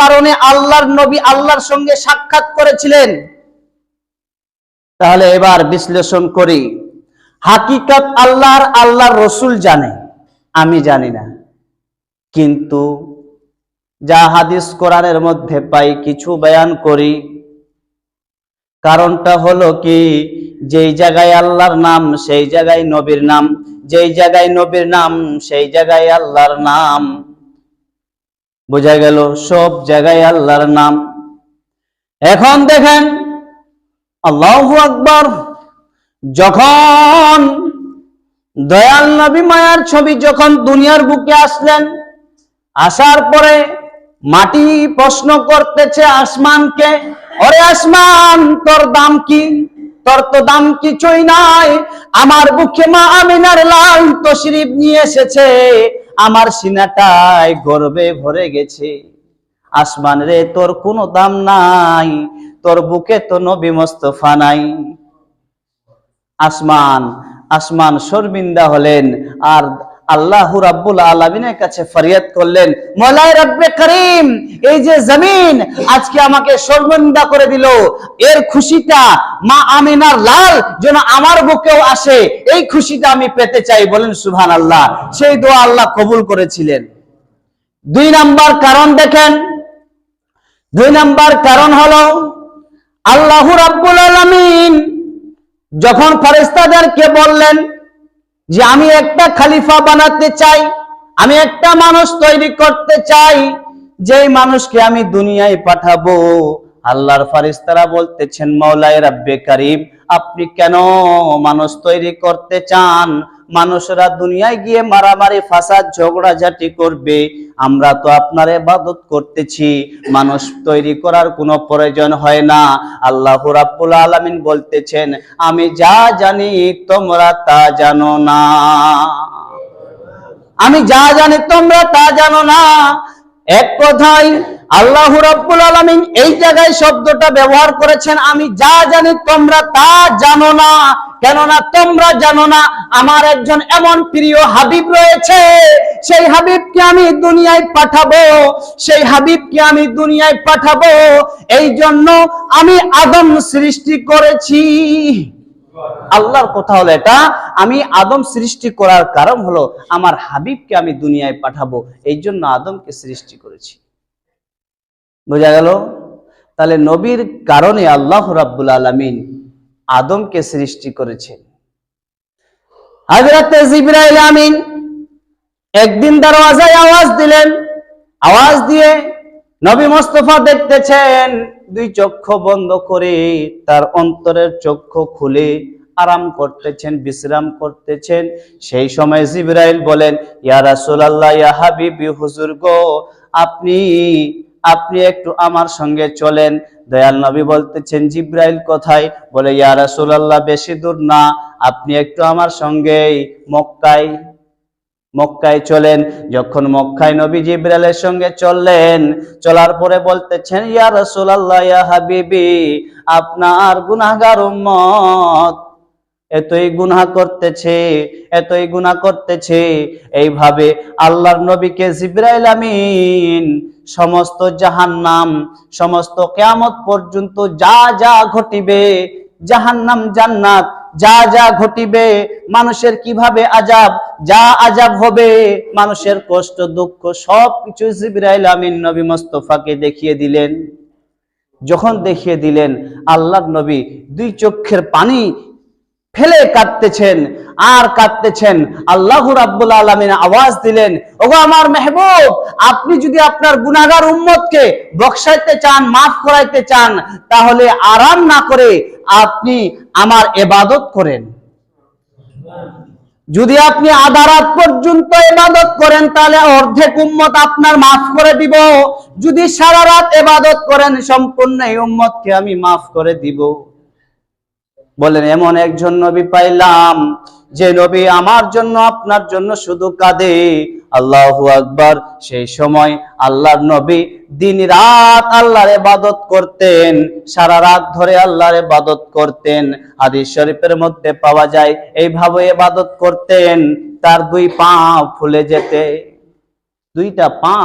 কারণে আল্লাহর নবী আল্লাহর সঙ্গে সাক্ষাৎ করেছিলেন। তাহলে এবার বিশ্লেষণ করি। হাকিকত আল্লাহর আল্লাহর রসুল জানে, আমি জানি না। কিন্তু যা হাদিস কোরআনের মধ্যে পাই, কিছু বয়ান করি। কারণটা হলো কি, যেই জায়গায় আল্লাহর নাম, সেই জায়গায় নবীর নাম, যেই জায়গায় নবীর নাম, সেই জায়গায় আল্লাহর নাম। বোঝা গেল সব জায়গায় আল্লাহর নাম। এখন দেখেন, আল্লাহু আকবর, যখন দয়াল নবী মায়ার ছবি যখন দুনিয়ার বুকে আসলেন, আসার পরে মাটি প্রশ্ন করতেছে, আসমানকে? ওরে আসমান, তোর দাম কি? তোর তো দাম কিছুই নাই। আমার বুকে মা আমিনার লাল তো তশরিফ নিয়ে এসেছে। আমার সিনাটায় গর্বে ভরে গেছে। আসমান রে তোর কোনো দাম নাই, তোর বুকে তো নবী মোস্তফা নাই। আসমান আসমান শর্মিন্দা হলেন, আর আল্লাহ রাব্বুল আলমিনের কাছে ফরিয়াদ করলেন, মলাই রব্বে করিম, এই যে জমিন আজকে আমাকে শর্মিন্দা করে দিল। এর খুশিটা মা আমিনার লাল যেন আমার বুকেও আসে। এই খুশিটা আমি পেতে চাই। বলেন সুবহান আল্লাহ সেই দোয়া আল্লাহ কবুল করেছিলেন। দুই নাম্বার কারণ দেখেন। দুই নাম্বার কারণ হলো, আল্লাহ রাব্বুল আলামিন যখন ফেরেশতাদেরকে বললেন যে আমি একটা খালিফা বানাতে চাই, আমি একটা মানুষ তৈরি করতে চাই যে মানুষকে আমি দুনিয়ায় পাঠাবো। আল্লাহর ফারিস্তারা বলতেছেন মৌলাই রাব্বে কারিম, আপনি কেন মানুষ তৈরি করতে চান? মানুষরা দুনিয়ায় গিয়ে মারামারি, ফাসাদ ঝগড়াঝাটি করবে। আমরা তো আপনার ইবাদত করতেছি। মানুষ তৈরি করার কোনো প্রয়োজন হয় না। আল্লাহ রাব্বুল আলামিন বলতেছেন, আমি যা জানি তোমরা তা জানো না। আমি যা জানি তোমরা তা জানো না। এক কথায়, আল্লাহ রাব্বুল আলামিন এই জায়গায় শব্দটা ব্যবহার করেছেন, আমি যা জানি তোমরা তা জানো না। কেননা তোমরা জানো না, আমার একজন এমন প্রিয় হাবিব রয়েছে। সেই হাবিবকে আমি দুনিয়ায় পাঠাবো, সেই হাবিবকে আমি দুনিয়ায় পাঠাবো। এই জন্য আমি আদম সৃষ্টি করেছি। আল্লাহর কথা হলো এটা, আমি আদম সৃষ্টি করার কারণ হলো আমার হাবিবকে আমি দুনিয়ায় পাঠাবো, এই জন্য আদমকে সৃষ্টি করেছি। বোঝা গেল? তাহলে নবীর কারণে আল্লাহ রাব্বুল আলামিন আদমকে সৃষ্টি করেছেন। হযরতে জিবরাইল আমিন একদিন দরওয়াজায় আওয়াজ দিলেন। আওয়াজ দিয়ে নবী মোস্তফা দেখতেছেন, দুই চক্ষু বন্ধ করে তার অন্তরের চক্ষু খুলে আরাম করতেছেন, বিশ্রাম করতেছেন। সেই সময় জিবরাইল বলেন, ইয়া রাসূলুল্লাহ, ইয়া হাবিবি, হুজুর গো, আপনি আপনি একটু আমার সঙ্গে চলেন। দয়াল নবী বলতেছেন, জিব্রাইল কোথায়? বলে, ইয়া রাসূলুল্লাহ, বেশি দূর না, আপনি একটু আমার সঙ্গে মক্কায় মক্কায় চলেন। যখন মক্কায় নবী জিব্রাইলের সঙ্গে চললেন, চলার পরে বলতেছেন, ইয়া রাসূলুল্লাহ, ইয়া হাবিবি, আপনার গুনাহগার উম্মত এতই গুনাহ করতেছে, এতই গুনাহ করতেছে। এইভাবে আল্লাহর নবীকে জিব্রাইল আমিন, সমস্ত জাহান্নাম, সমস্ত কিয়ামত পর্যন্ত যা যা ঘটিবে, জাহান্নাম, জান্নাত, যা যা ঘটিবে, মানুষের কীভাবে আজাব যা আজাব হবে, মানুষের কষ্ট, দুঃখ, সব কিছু জিব্রাইল আমিন নবী মোস্তফাকে দেখিয়ে দিলেন। যখন দেখিয়ে দিলেন, আল্লাহর নবী দুই চক্ষের পানি ফেলে কাঁদতেছেন, আর কাঁদতেছেন। আল্লাহ রাব্বুল আলামিন আওয়াজ দিলেন, ওগো আমার মেহবুব, আপনি যদি আপনার গুনাহগার উম্মতকে বকশাইতে চান, মাফ করাইতে চান, তাহলে আরাম না করে আপনি আমার এবাদত করেন। যদি আপনি আধা রাত পর্যন্ত এবাদত করেন, তাহলে অর্ধেক উম্মত আপনার মাফ করে দিব। যদি সারা রাত এবাদত করেন, সম্পূর্ণ এই উম্মতকে আমি মাফ করে দিব। বলেন, এমন একজন নবী পাইলাম যে নবী আমার জন্য, আপনার জন্য শুধু কাঁদে। আল্লাহ আকবার, সেই সময় আল্লাহর নবী দিন রাত আল্লাহর এবাদত করতেন, সারা রাত ধরে আল্লাহর ইবাদত করতেন। হাদিস শরীফের মধ্যে পাওয়া যায়, এইভাবে এবাদত করতেন, তার দুই পা ফুলে যেতে, দুইটা পা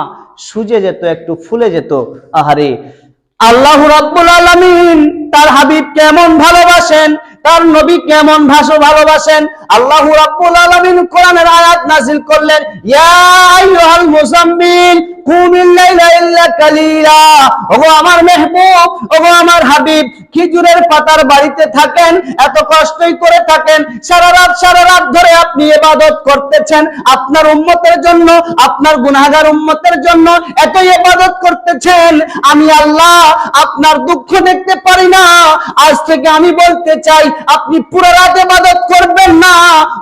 সুজে যেত, একটু ফুলে যেত। আহারে আল্লাহ রাব্বুল আলামিন তার হাবিব কেমন ভালোবাসেন? তার নবী কেমন ভাষা ভালোবাসেন? আল্লাহ রাব্বুল আলামিন কোরআনের আয়াত নাযিল করলেন, ইয়া আইয়ুহাল মুজাম্মিল আমার মেহবুব, ওগো আমার হাবিব, খেজুরের পাতার বাড়িতে থাকেন, এত কষ্টই করে থাকেন, সারা রাত সারা রাত ধরে আপনি ইবাদত করতেছেন, আপনার উম্মতের জন্য, আপনার গুনাহগার উম্মতের জন্য এত ইবাদত করতেছেন। আমি আল্লাহ আপনার দুঃখ দেখতে পারি না। আজ থেকে আমি বলতে চাই আপনি পুরো রাত ইবাদত করবেন না।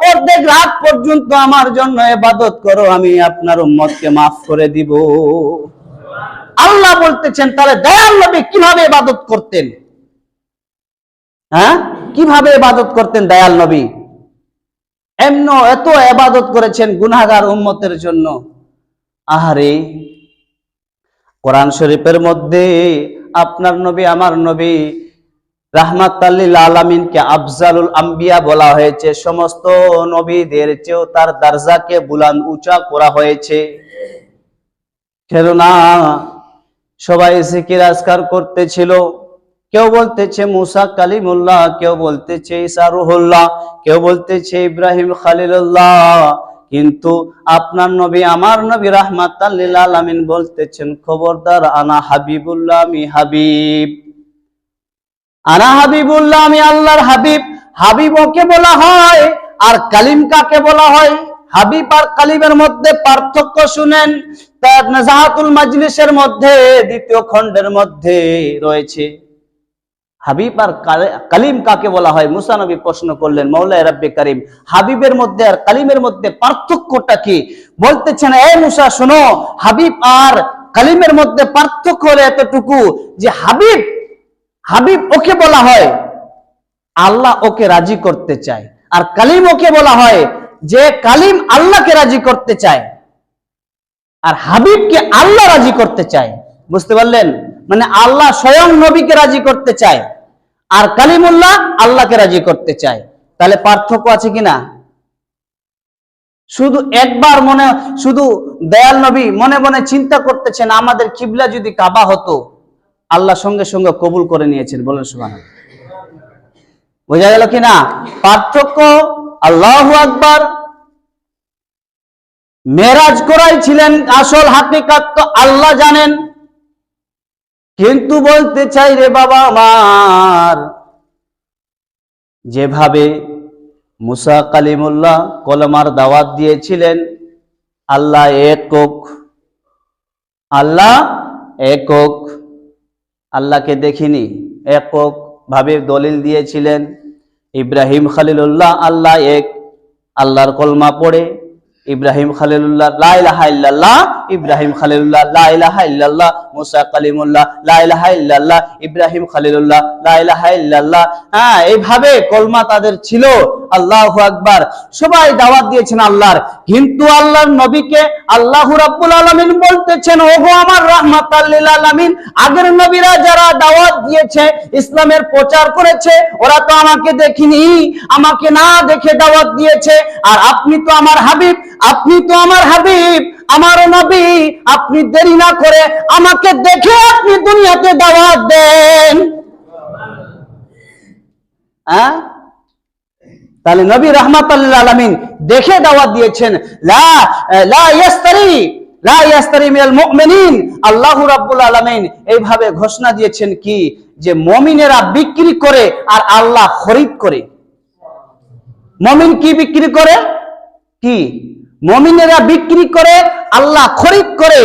অর্ধেক রাত পর্যন্ত আমার জন্য ইবাদত করো, আমি আপনার উম্মতকে মাফ করে দিব। আল্লাহ বলতেছেন, তাহলে দয়াল নবী কীভাবে ইবাদত করতেন? হ্যাঁ? কীভাবে ইবাদত করতেন দয়াল নবী? এমন এত ইবাদত করেছেন গুনাহগার উম্মতের জন্য। আহারে, কোরআন শরীফের মধ্যে আপনার নবী, আমার নবী রাহমাত আলামিনকে আফজালুল আম্বিয়া বলা হয়েছে। সমস্ত নবীদের চেয়েও তার দরজাকে বুলান উঁচা করা হয়েছে। কেননা সবাই করতেছিল। কেউ বলতেছে মুসা কালিমুল্লাহ, কেউ বলতেছে কেউ বলতেছে ইব্রাহিম খালিলুল্লাহ। কিন্তু আপনার নবী, আমার নবী রাহমাত আলামিন বলতেছেন, খবরদার আনা হাবিবুল্লাহ আমি হাবিব। আনা হাবিবুল্লাহ, আমি আল্লাহর হাবিব। হাবিব ওকে বলা হয় আর কালিম কাকে বলা হয়। হাবিব আর কালিমের মধ্যে পার্থক্য শুনেন, তার নাজাহাতুল মাজলিসের মধ্যে, দ্বিতীয় খণ্ডের মধ্যে রয়েছে। হাবিব আর কালিম কাকে বলা হয়। মুসা নবী প্রশ্ন করলেন মৌলা রাব্বে কারিম, হাবিবের মধ্যে আর কালিমের মধ্যে পার্থক্যটা কি? বলতেছেন, এ মুসা, শোনো, হাবিব আর কালিমের মধ্যে পার্থক্য হলো এতটুকু যে হাবিব হাবিব ওকে বলা হয়, আল্লাহ ওকে রাজি করতে চায়। আর কালিম ওকে বলা হয়, যে কালিম আল্লাহকে রাজি করতে চায়, আর হাবিবকে আল্লাহ রাজি করতে চায়। বুঝতে পারলেন? মানে আল্লাহ স্বয়ং নবীকে রাজি করতে চায়, আর কালিমুল্লাহ আল্লাহকে রাজি করতে চায়। তাহলে পার্থক্য আছে কিনা শুধু একবার মনে, শুধু দয়াল নবী মনে মনে চিন্তা করতেছেন, আমাদের কিবলা যদি কাবা হতো আল্লাহ সঙ্গে সঙ্গে কবুল করে নিয়েছেন। বলেন সুবাহ বোঝা গেল কিনা? পার্থক্য আল্লাহ আকবার, মেরাজ করাই ছিলেন আসল হাকিকাত তো আল্লাহ জানেন। কিন্তু বলতে চাই রে বাবা আমার, যেভাবে মুসা কালিমুল্লাহ কলমার দাওয়াত দিয়েছিলেন, আল্লাহ একক আল্লাহ একক। আল্লাহকে দেখিনি। এককভাবে দলিল দিয়েছিলেন। ইব্রাহিম খালিলুল্লাহ আল্লাহ এক। আল্লাহর কলমা পড়ে। ইব্রাহিম খালিলুল্লাহ লাইলাহা ইব্রাহিম খালিলুল্লাহ লাইলাহা মুসা কালিমুল্লাহ, লা ইলাহা ইল্লাল্লাহ, ইব্রাহিম খালিলুল্লাহ, লা ইলাহা ইল্লাল্লাহ। হ্যাঁ এইভাবে কলমা তাদের ছিল। আল্লাহু আকবার। সবাই দাওয়াত দিয়েছেন আল্লাহর। কিন্তু আল্লাহর নবীকে আল্লাহু রাব্বুল আলামিন বলতেছেন, ওগো আমার রাহমাতাল লিল আলামিন, আগের নবীরা যারা দাওয়াত দিয়েছে, ইসলামের প্রচার করেছে, ওরা তো আমাকে দেখিনি, আমাকে না দেখে দাওয়াত দিয়েছে। আর আপনি তো আমার হাবিব, আপনি তো আমার হাবিব। আমারও নবী, আপনি দেরি না করে আমাকে দেখে আপনি দুনিয়াতে দাওয়াত দেন। হ্যাঁ? তাহলে নবী রহমাত আলামিন দেখে দাওয়াত দিয়েছেন আল্লাহু এইভাবে ঘোষণা দিয়েছেন কি? যে মুমিনেরা বিক্রি করে আর আল্লাহ খরিদ করে। মুমিন কি বিক্রি করে? কি? মুমিনেরা বিক্রি করে আল্লাহ খরিদ করে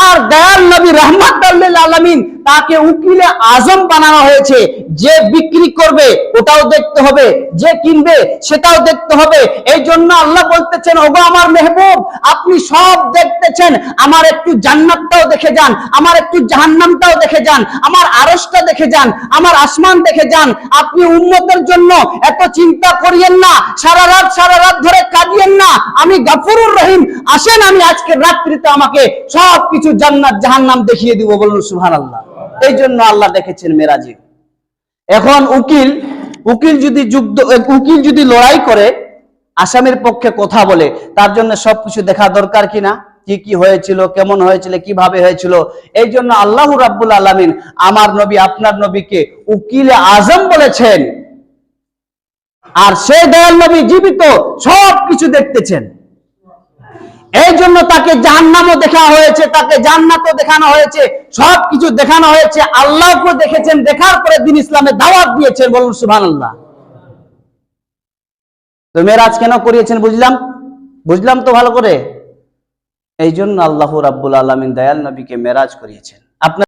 আর দয়াল নবী রহমাত আলামিন তাকে উকিলে আজম বানানো হয়েছে। যে বিক্রি করবে, ওটাও দেখতে হবে। যে কিনবে, সেটাও দেখতে হবে। এই জন্য আল্লাহ বলতেছেন, ওগো আমার মেহবুব, আপনি সব দেখতেছেন। আমার একটু জান্নাতটাও দেখে যান, আমার একটু জাহান্নামটাও দেখে যান, আমার আরশটা দেখে যান, আমার আসমান দেখে যান। আপনি উম্মতের জন্য এত চিন্তা করিয়েন না, সারা রাত সারা রাত ধরে কাঁদিয়েন না। আমি গাফুরুর রহিম, আসেন আমি আজকে রাত্রিতে আমাকে সব কিছু জান্নাত, জাহান্নাম দেখিয়ে দিব বলুন সুবহানাল্লাহ। এই জন্য আল্লাহ দেখেছেন মেরাজে। এখন উকিল উকিল যদি যুদ্ধ উকিল যদি লড়াই করে, আসামির পক্ষে কথা বলে, তার জন্য সবকিছু দেখা দরকার কিনা? কি কি হয়েছিল, কেমন হয়েছিল, কীভাবে হয়েছিল? এই জন্য আল্লাহ রাব্বুল আলামিন আমার নবী, আপনার নবীকে উকিল আজম বলেছেন। আর সেই দয়াল নবী জীবিত, সবকিছু দেখতেছেন। জন্য তাকে জাহান্নামও দেখা হয়েছে, তাকে জান্নাতও দেখানো হয়েছে সব কিছু দেখানো হয়েছে। আল্লাহকে দেখেছেন, দেখার পরে দিন ইসলামে দাওয়াত দিয়েছেন বলুন সুবহানাল্লাহ। তো মেরাজ কেন করিয়েছেন বুঝলাম? বুঝলাম তো ভালো করে। এই জন্য আল্লাহ রাব্বুল আলমিন দয়াল নবীকে মেরাজ করিয়েছেন। আপনার